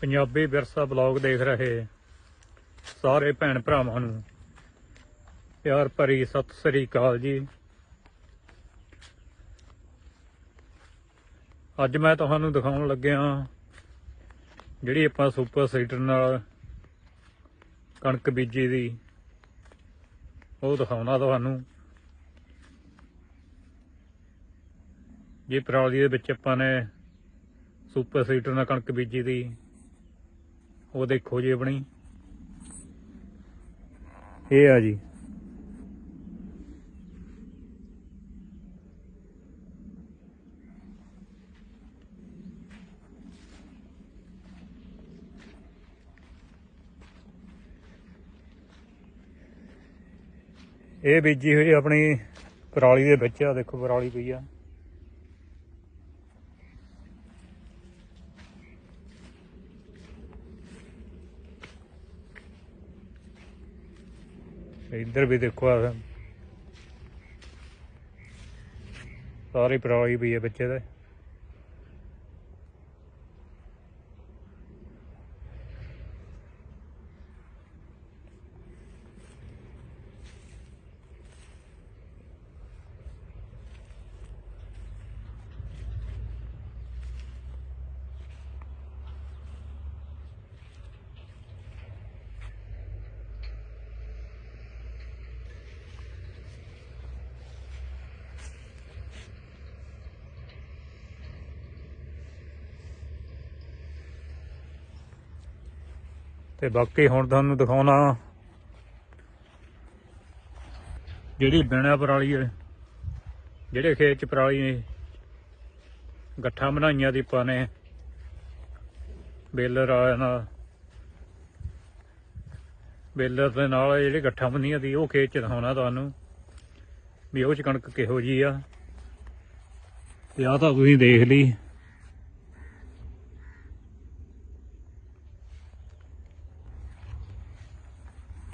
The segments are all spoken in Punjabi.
ਪੰਜਾਬੀ ਵਿਰਸਾ ਬਲੌਗ ਦੇਖ ਰਹੇ ਸਾਰੇ ਭੈਣ ਭਰਾਵਾਂ ਨੂੰ। ਪਿਆਰ ਭਰੀ ਸਤਿ ਸ੍ਰੀ ਅਕਾਲ ਜੀ। ਅੱਜ ਮੈਂ ਤੁਹਾਨੂੰ ਦਿਖਾਉਣ ਲੱਗਿਆ ਜਿਹੜੀ ਆਪਾਂ ਸੁਪਰ ਸੀਟਰ ਨਾਲ ਕਣਕ ਬੀਜੀ ਦੀ। ਉਹ ਦਿਖਾਉਣਾ ਤੁਹਾਨੂੰ। ਜੇ ਪਰਾਲੀ ਦੇ ਵਿੱਚ ਆਪਾਂ ਨੇ ਸੁਪਰ ਸੀਟਰ ਨਾਲ ਕਣਕ ਬੀਜੀ ਦੀ। ਉਹ ਦੇਖੋ ਜੀ ਆਪਣੀ। ਇਹ ਆ ਜੀ। ਇਹ ਬੀਜੀ ਹੋਈ ਆਪਣੀ ਪਰਾਲੀ ਦੇ ਵਿੱਚ ਆ ਦੇਖੋ ਪਰਾਲੀ ਪਈ ਆ। ਇੱਧਰ ਵੀ ਦੇਖੋ ਆ ਸਾਰੀ ਪਰਾਲੀ ਪਈ ਹੈ ਬੱਚੇ ਦੇ। ਤੇ ਬਾਕੀ ਹੁਣ ਤੁਹਾਨੂੰ ਦਿਖਾਉਣਾ। ਜਿਹੜੀ ਬਿਨਾ ਪਰਾਲੀ ਹੈ, ਜਿਹੜੇ ਖੇਤ ਚ ਪਰਾਲੀ ਨੇ, ਗੱਠਾਂ ਬਣਾਈਆਂ ਦੀ ਆਪਾਂ ਨੇ, ਬੇਲਰ ਆ ਨਾਲ। ਬੇਲਰ ਦੇ ਨਾਲ ਜਿਹੜੇ ਗੱਠਾਂ ਬੰਨੀਆਂ ਦੀ, ਉਹ ਖੇਤ ਚ ਦਿਖਾਉਣਾ ਤੁਹਾਨੂੰ, ਵੀ ਉਹ ਚ ਕਣਕ ਕਿਹੋ ਜੀ ਆ। ਤੇ ਆ ਤਾਂ ਤੁਸੀਂ ਦੇਖ ਲਈ।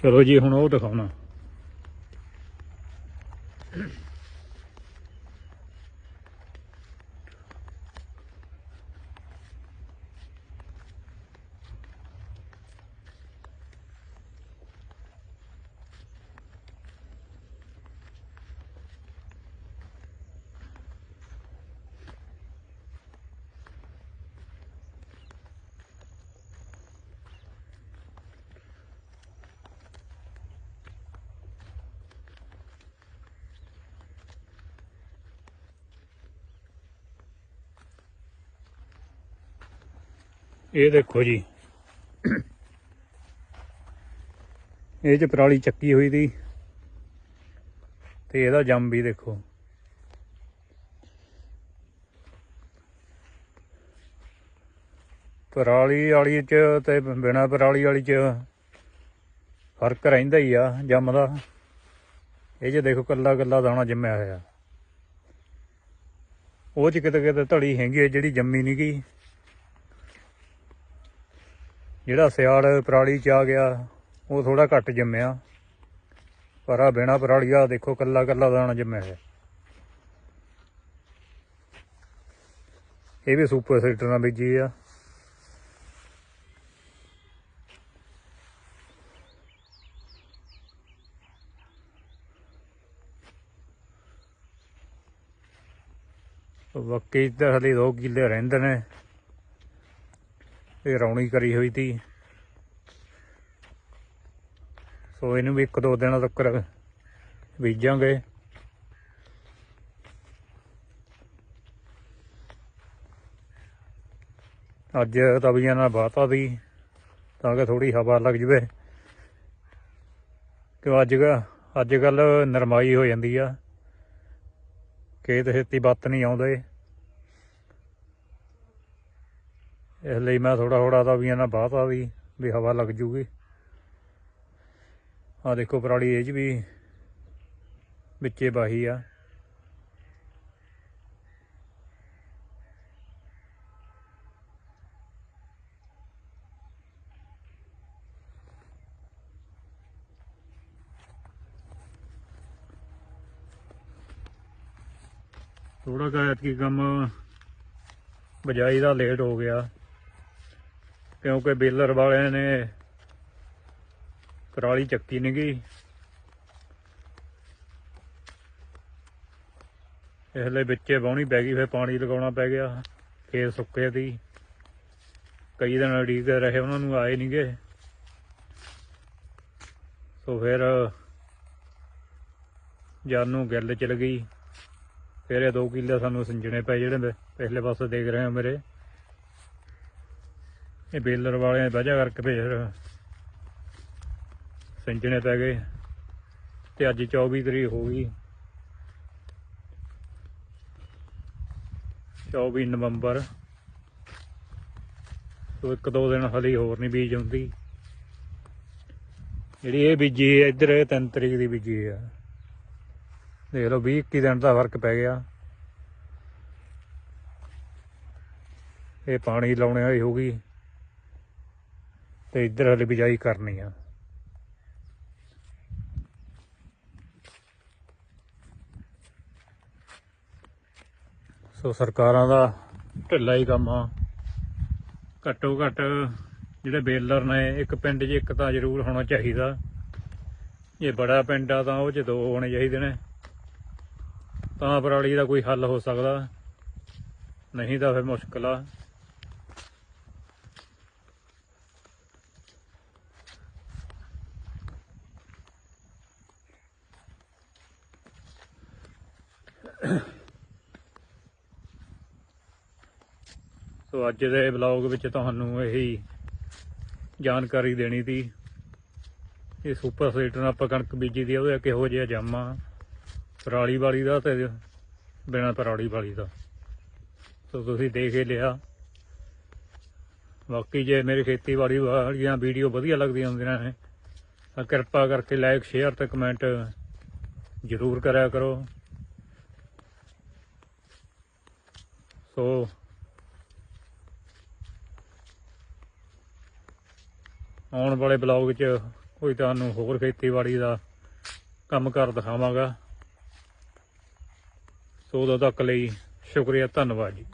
ਚਲੋ ਜੀ ਹੁਣ ਉਹ ਦਿਖਾਉਣਾ। ਇਹ ਦੇਖੋ ਜੀ। ਇਹ ਚ ਪਰਾਲੀ ਚੱਕੀ ਹੋਈ ਦੀ। ਤੇ ਇਹਦਾ ਜੰਮ ਵੀ ਦੇਖੋ। ਪਰਾਲੀ ਵਾਲੀ ਚ ਤੇ ਬਿਨਾ ਪਰਾਲੀ ਵਾਲੀ ਚ ਫ਼ਰਕ ਰਹਿੰਦਾ ਹੀ ਆ ਜੰਮ ਦਾ। ਇਹ ਚ ਦੇਖੋ ਕੱਲਾ ਕੱਲਾ ਦਾਣਾ ਜੰਮਿਆ ਹੋਇਆ। ਉਹ ਚ ਕਿਤੇ ਕਿਤੇ ਧੜੀ ਹੈਗੀ ਆ ਜਿਹੜੀ ਜੰਮੀ ਨਹੀਂ ਗਈ। ਜਿਹੜਾ ਸਿਆੜ ਪਰਾਲੀ ਚ ਆ ਗਿਆ, ਉਹ ਥੋੜਾ ਘੱਟ ਜੰਮਿਆ। ਪਰ ਆ ਬਿਨਾ ਪਰਾਲੀ ਆ ਦੇਖੋ ਕੱਲਾ ਕੱਲਾ ਦਾਣਾ ਜੰਮਿਆ ਹੈ ਇਹ ਵੀ ਸੁਪਰ ਸੀਟਰ ਨਾਲ ਬੀਜੀ ਆ। ਬਾਕੀ ਤਾਂ ਹਲੇ 2 ਕਿੱਲੇ ਰਹਿੰਦੇ ਨੇ। ਇਹ ਰੌਣੀ ਕਰੀ ਹੋਈ ਸੀ ਸੋ ਇਹਨੂੰ ਵੀ ਇੱਕ ਦੋ ਦਿਨਾਂ ਤੱਕ ਬੀਜਾਂਗੇ। ਅੱਜ ਤਵੀਆਂ ਨਾਲ ਬਾਤਾ ਦੀ ਤਾਂ ਕਿ ਥੋੜੀ ਹਵਾ ਲੱਗ ਜਵੇ। ਕਿ ਅੱਜ ਅੱਜ ਕੱਲ ਨਰਮਾਈ ਹੋ ਜਾਂਦੀ ਆ। ਖੇਤ ਛੇਤੀ ਬੱਤ ਨਹੀਂ ਆਉਂਦੇ। ਇਸ ਲਈ ਮੈਂ ਥੋੜਾ ਥੋੜਾ ਤਾਂ ਵੀ ਇਹਨਾਂ ਬਾਤ ਆ ਵੀ ਵੀ ਹਵਾ ਲੱਗ ਜੂਗੀ। ਆ ਦੇਖੋ ਪਰਾਲੀ ਇਹ ਚ ਵੀ ਵਿੱਚੇ ਬਾਹੀ ਆ। ਥੋੜਾ ਕਾ ਕੀ ਕੰਮ ਬਜਾਈ ਦਾ ਲੇਟ ਹੋ ਗਿਆ। ਕਿਉਂਕਿ ਬੇਲਰ ਵਾਲਿਆਂ ਨੇ ਕਰਾਲੀ ਚੱਕੀ ਨਹੀਂ ਗਈ। ਇਸ ਲਈ ਵਿੱਚੇ ਬਾਉਣੀ ਪੈ ਗਈ, ਫਿਰ ਪਾਣੀ ਲਗਾਉਣਾ ਪੈ ਗਿਆ, ਫੇਰ ਸੁੱਕੇ ਦੀ ਕਈ ਦਿਨ ਉਡੀਕਦੇ ਰਹੇ, ਉਹਨਾਂ ਨੂੰ ਆਏ ਨਹੀਂਗੇ ਸੋ ਫਿਰ ਜਦ ਨੂੰ ਗਿੱਲ ਚਲ ਗਈ। ਫਿਰ ਇਹ 2 ਕਿੱਲੇ ਸਾਨੂੰ ਸਿੰਜਣੇ ਪਏ, ਜਿਹੜੇ ਪਿਛਲੇ ਪਾਸੇ ਦੇਖ ਰਹੇ ਹੋ ਮੇਰੇ। ਇਹ ਬੇਲਰ ਵਾਲਿਆਂ ਵਜ੍ਹਾ ਕਰਕੇ ਫੇਰ ਸਿੰਜਣੇ ਪੈ ਗਏ। ਤੇ ਅੱਜ 24 ਤਰੀਕ ਹੋ ਗਈ। 24 ਨਵੰਬਰ। ਸੋ ਇੱਕ ਦੋ ਦਿਨ ਹਲੀ ਹੋਰ ਨਹੀਂ ਬੀਜ ਹੁੰਦੀ ਜਿਹੜੀ ਇਹ ਬੀਜੀ ਹੈ, ਇੱਧਰ ਇਹ 3 ਤਰੀਕ ਦੀ ਬੀਜੀ ਆ ਦੇਖ ਲਓ 20 21 ਦਿਨ ਦਾ ਫ਼ਰਕ ਪੈ ਗਿਆ। ਇਹ ਪਾਣੀ ਲਾਉਣੇ ਹੋਈ ਹੋਗੀ ਤੇ ਇੱਧਰ ਹਲੇ ਬਿਜਾਈ ਕਰਨੀ ਆ। ਸੋ ਸਰਕਾਰਾਂ ਦਾ ਢਿੱਲਾ ਹੀ ਕੰਮ ਆ। ਘੱਟੋ ਘੱਟ ਜਿਹੜੇ ਬੇਲਰ ਨੇ, ਇੱਕ ਪਿੰਡ 'ਚ ਇੱਕ ਤਾਂ ਜ਼ਰੂਰ ਹੋਣਾ ਚਾਹੀਦਾ। ਜੇ ਬੜਾ ਪਿੰਡ ਆ ਤਾਂ ਉਹ 'ਚ ਦੋ ਹੋਣੇ ਚਾਹੀਦੇ ਨੇ। ਤਾਂ ਪਰਾਲੀ ਦਾ ਕੋਈ ਹੱਲ ਹੋ ਸਕਦਾ। ਨਹੀਂ ਤਾਂ ਫਿਰ ਮੁਸ਼ਕਲ ਆ। ਸੋ ਅੱਜ ਦੇ ਵਲੌਗ ਵਿੱਚ ਤੁਹਾਨੂੰ ਇਹੀ ਜਾਣਕਾਰੀ ਦੇਣੀ ਸੀ ਇਹ ਸੁਪਰ ਸੀਡਰ ਨਾਲ ਆਪਾਂ ਕਣਕ ਬੀਜੀ ਦੀ ਆ, ਉਹਦਾ ਕਿਹੋ ਜਿਹਾ ਜਾਮਾ ਪਰਾਲੀ ਵਾਲੀ ਦਾ ਤੇ ਬਿਨਾਂ ਪਰਾਲੀ ਵਾਲੀ ਦਾ। ਸੋ ਤੁਸੀਂ ਦੇਖ ਹੀ ਲਿਆ। ਬਾਕੀ ਜੇ ਮੇਰੀ ਖੇਤੀਬਾੜੀ ਵਾਲੀਆਂ ਵੀਡੀਓ ਵਧੀਆ ਲੱਗਦੀਆਂ ਹੁੰਦੀਆਂ ਨੇ ਤਾਂ ਕਿਰਪਾ ਕਰਕੇ ਲਾਈਕ ਸ਼ੇਅਰ ਤੇ ਕਮੈਂਟ ਜ਼ਰੂਰ ਕਰਿਆ ਕਰੋ। ਸੋ ਆਉਣ ਵਾਲੇ ਬਲੌਗ 'ਚ ਕੋਈ ਤੁਹਾਨੂੰ ਹੋਰ ਖੇਤੀਬਾੜੀ ਦਾ ਕੰਮ ਕਰ ਦਿਖਾਵਾਂਗਾ। ਸੋ ਉਦੋਂ ਤੱਕ ਲਈ ਸ਼ੁਕਰੀਆ, ਧੰਨਵਾਦ ਜੀ।